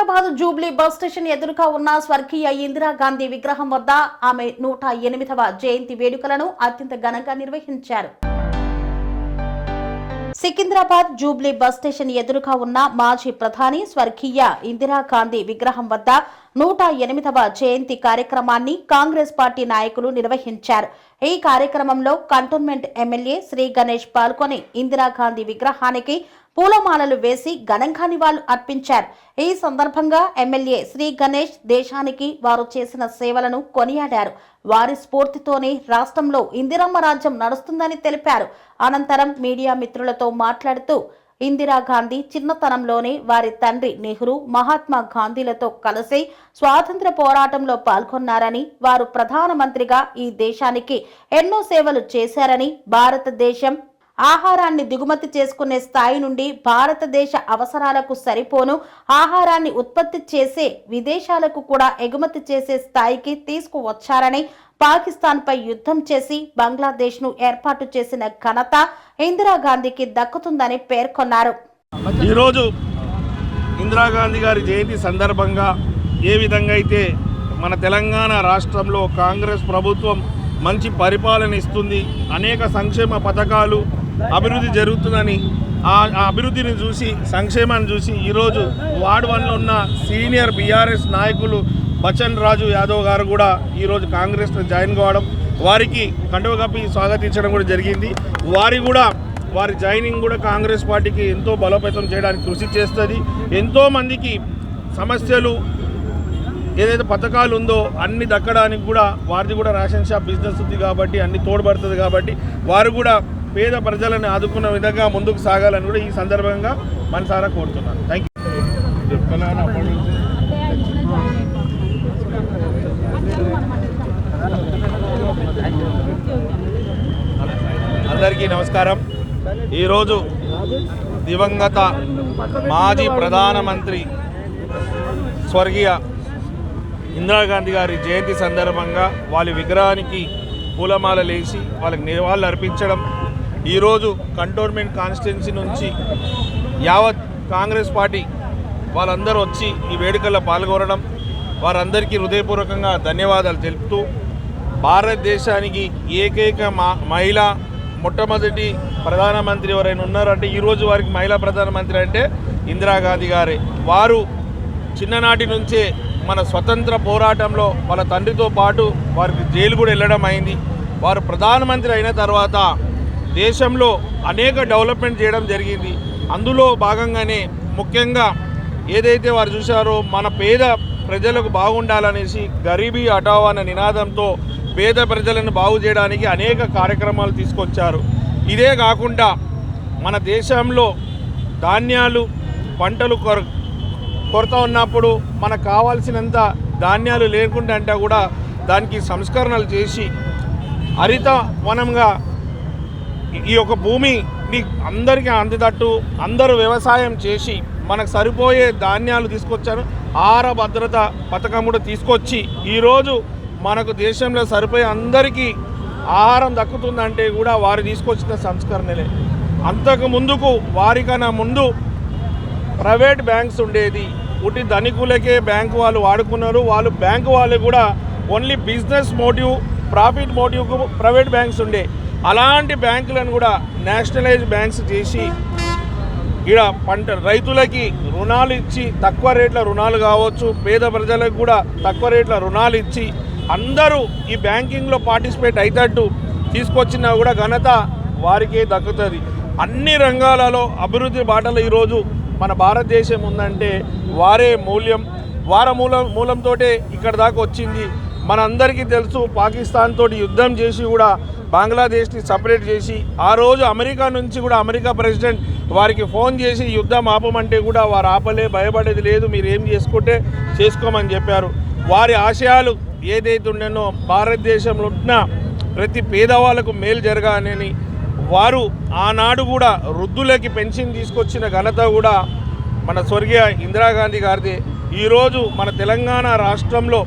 Hyderabad Jubilee bus station ఎదురుగా ఉన్న స్వర్గీయ ఇందిరాగాంధీ విగ్రహం వద్ద ఆమె నూట ఎనిమిదవ జయంతి వేడుకలను అత్యంత ఘనంగా నిర్వహించారు. సికింద్రాబాద్ జూబ్లీ బస్ స్టేషన్ ఎదురుగా ఉన్న మాజీ ప్రధాని స్వర్గీయ ఇందిరాగాంధీ విగ్రహం వద్ద నూట ఎనిమిదవ జయంతి కార్యక్రమాన్ని కాంగ్రెస్ పార్టీ నాయకులు నిర్వహించారు. ఈ కార్యక్రమంలో కంటోన్మెంట్ ఎమ్మెల్యే శ్రీ గణేష్ పాల్గొని ఇందిరాగాంధీ విగ్రహానికి పూలమాలలు వేసి ఘనంగా నివాళులు అర్పించారు. ఈ సందర్భంగా ఎమ్మెల్యే శ్రీ గణేష్ దేశానికి వారు చేసిన సేవలను కొనియాడారు. వారి స్ఫూర్తితోనే రాష్ట్రంలో ఇందిరమ్మ రాజ్యం నడుస్తుందని తెలిపారు. అనంతరం మీడియా మిత్రులతో మాట్లాడుతూ ఇందిరాగాంధీ చిన్నతనంలోనే వారి తండ్రి నెహ్రూ మహాత్మా గాంధీలతో కలిసి స్వాతంత్ర పోరాటంలో పాల్గొన్నారని వారు ప్రధానమంత్రిగా ఈ దేశానికి ఎన్నో సేవలు చేశారని భారతదేశం ఆహారాన్ని దిగుమతి చేసుకునే స్థాయి నుండి భారతదేశ అవసరాలకు సరిపోను ఆహారాన్ని ఉత్పత్తి చేసే విదేశాలకు కూడా ఎగుమతి చేసే స్థాయికి తీసుకువచ్చారని పాకిస్తాన్పై యుద్ధం చేసి బంగ్లాదేశ్ను ఏర్పాటు చేసిన ఘనత ఇందిరాగాంధీకి దక్కుతుందని పేర్కొన్నారు. ఈరోజు ఇందిరాగాంధీ గారి జయంతి సందర్భంగా ఏ విధంగా అయితే మన తెలంగాణ రాష్ట్రంలో కాంగ్రెస్ ప్రభుత్వం మంచి పరిపాలన ఇస్తుంది అనేక సంక్షేమ పథకాలు అభివృద్ధి జరుగుతుందని ఆ అభివృద్ధిని చూసి సంక్షేమాన్ని చూసి ఈరోజు వార్డు వన్లో ఉన్న సీనియర్ బీఆర్ఎస్ నాయకులు బచన్ రాజు యాదవ్ గారు కూడా ఈరోజు కాంగ్రెస్లో జాయిన్ కావడం వారికి కండువ కప్పి స్వాగతించడం కూడా జరిగింది. వారి కూడా వారి జాయినింగ్ కూడా కాంగ్రెస్ పార్టీకి ఎంతో బలోపేతం చేయడానికి కృషి చేస్తుంది. ఎంతోమందికి సమస్యలు ఏదైతే పథకాలు ఉందో అన్ని దక్కడానికి కూడా వారిది కూడా రేషన్ షాప్ బిజినెస్ ఉంది కాబట్టి అన్ని తోడ్పడుతుంది కాబట్టి వారు కూడా పేద ప్రజలను ఆదుకున్న విధంగా ముందుకు సాగాలని కూడా ఈ సందర్భంగా మనసారా కోరుతున్నాను. థ్యాంక్ యూ అందరికీ నమస్కారం. ఈరోజు దివంగత మాజీ ప్రధానమంత్రి స్వర్గీయ ఇందిరాగాంధీ గారి జయంతి సందర్భంగా వాళ్ళ విగ్రహానికి పూలమాల లేచి వాళ్ళకి నివాళులు అర్పించడం ఈరోజు కంటోన్మెంట్ కాన్స్టిట్యున్సీ నుంచి యావత్ కాంగ్రెస్ పార్టీ వాళ్ళందరూ వచ్చి ఈ వేడుకల్లో పాల్గొనడం వారందరికీ హృదయపూర్వకంగా ధన్యవాదాలు తెలుపుతూ భారతదేశానికి ఏకైక మా మహిళ మొట్టమొదటి ప్రధానమంత్రి ఎవరైనా ఉన్నారంటే ఈరోజు వారికి మహిళా ప్రధానమంత్రి అంటే ఇందిరాగాంధీ గారే. వారు చిన్ననాటి నుంచే మన స్వతంత్ర పోరాటంలో వాళ్ళ తండ్రితో పాటు వారికి జైలు కూడా వెళ్ళడం అయింది. వారు ప్రధానమంత్రి అయిన తర్వాత దేశంలో అనేక డెవలప్మెంట్ చేయడం జరిగింది. అందులో భాగంగానే ముఖ్యంగా ఏదైతే వారు చూశారో మన పేద ప్రజలకు బాగుండాలనేసి గరీబీ హటావో అనే నినాదంతో పేద ప్రజలను బాగు చేయడానికి అనేక కార్యక్రమాలు తీసుకొచ్చారు. ఇదే కాకుండా మన దేశంలో ధాన్యాలు పంటలు కొర కొరత ఉన్నప్పుడు మనకు కావాల్సినంత ధాన్యాలు లేకుండా అంటే కూడా దానికి సంస్కరణలు చేసి హరిత వనంగా ఈ యొక్క భూమిని అందరికీ అందేటట్టు అందరూ వ్యవసాయం చేసి మనకు సరిపోయే ధాన్యాలు తీసుకొచ్చారు. ఆహార భద్రత పథకం కూడా తీసుకొచ్చి ఈరోజు మనకు దేశంలో సరిపోయే అందరికీ ఆహారం దక్కుతుందంటే కూడా వారు తీసుకొచ్చిన సంస్కరణలే. అంతకు ముందుకు వారికన్నా ముందు ప్రైవేట్ బ్యాంక్స్ ఉండేది. ఉటి ధనికులకే బ్యాంకు వాళ్ళు వాడుకున్నారు. వాళ్ళు బ్యాంకు వాళ్ళు కూడా ఓన్లీ బిజినెస్ మోటివ్ ప్రాఫిట్ మోటివ్కు ప్రైవేట్ బ్యాంక్స్ ఉండే. అలాంటి బ్యాంకులను కూడా నేషనలైజ్ బ్యాంక్స్ చేసి ఇక్కడ పంట రైతులకి రుణాలు ఇచ్చి తక్కువ రేట్ల రుణాలు కావచ్చు పేద ప్రజలకు కూడా తక్కువ రేట్ల రుణాలు ఇచ్చి అందరూ ఈ బ్యాంకింగ్లో పార్టిసిపేట్ అయితట్టు తీసుకొచ్చినా కూడా ఘనత వారికే దక్కుతుంది. అన్ని రంగాలలో అభివృద్ధి బాటలో ఈరోజు మన భారతదేశం ఉందంటే వారే మూల్యం. వార మూలం మూలంతో ఇక్కడ దాకా వచ్చింది. మనందరికీ తెలుసు పాకిస్తాన్ తోటి యుద్ధం చేసి కూడా బంగ్లాదేశ్ని సపరేట్ చేసి ఆ రోజు అమెరికా నుంచి కూడా అమెరికా ప్రెసిడెంట్ వారికి ఫోన్ చేసి యుద్ధం ఆపమంటే కూడా వారు ఆపలే భయపడేది లేదు మీరు ఏం చేసుకుంటే చేసుకోమని చెప్పారు. వారి ఆశయాలు ఏదైతే ఉండేనో భారతదేశంలో ఉన్న ప్రతి పేదవాళ్ళకు మేలు జరగాలని వారు ఆనాడు కూడా వృద్ధులకి పెన్షన్ తీసుకొచ్చిన ఘనత కూడా మన స్వర్గీయ ఇందిరాగాంధీ గారిది. ఈరోజు మన తెలంగాణ రాష్ట్రంలో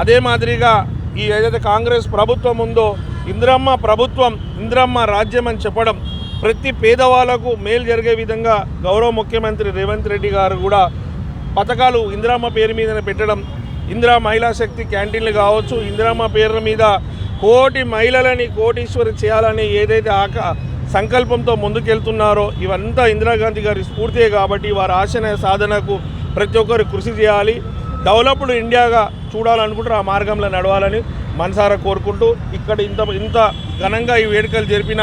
అదే మాదిరిగా ఈ ఏదైతే కాంగ్రెస్ ప్రభుత్వం ఉందో ఇందిరమ్మ ప్రభుత్వం ఇందిరమ్మ రాజ్యం అని చెప్పడం ప్రతి పేదవాళ్ళకు మేలు జరిగే విధంగా గౌరవ ముఖ్యమంత్రి రేవంత్ రెడ్డి గారు కూడా పథకాలు ఇందిరామ్మ పేరు మీద పెట్టడం ఇందిరా మహిళా శక్తి క్యాంటీన్లు కావచ్చు ఇందిరామ్మ పేరు మీద కోటి మహిళలని కోటీశ్వరి చేయాలని ఏదైతే ఆక సంకల్పంతో ముందుకెళ్తున్నారో ఇవంతా ఇందిరాగాంధీ గారి స్ఫూర్తియే కాబట్టి వారి ఆశయ సాధనకు ప్రతి ఒక్కరు కృషి చేయాలి. డెవలప్డ్ ఇండియాగా చూడాలనుకుంటారు ఆ మార్గంలో నడవాలని మనసారా కోరుకుంటూ ఇక్కడ ఇంత ఇంత ఘనంగా ఈ వేడుకలు జరిపిన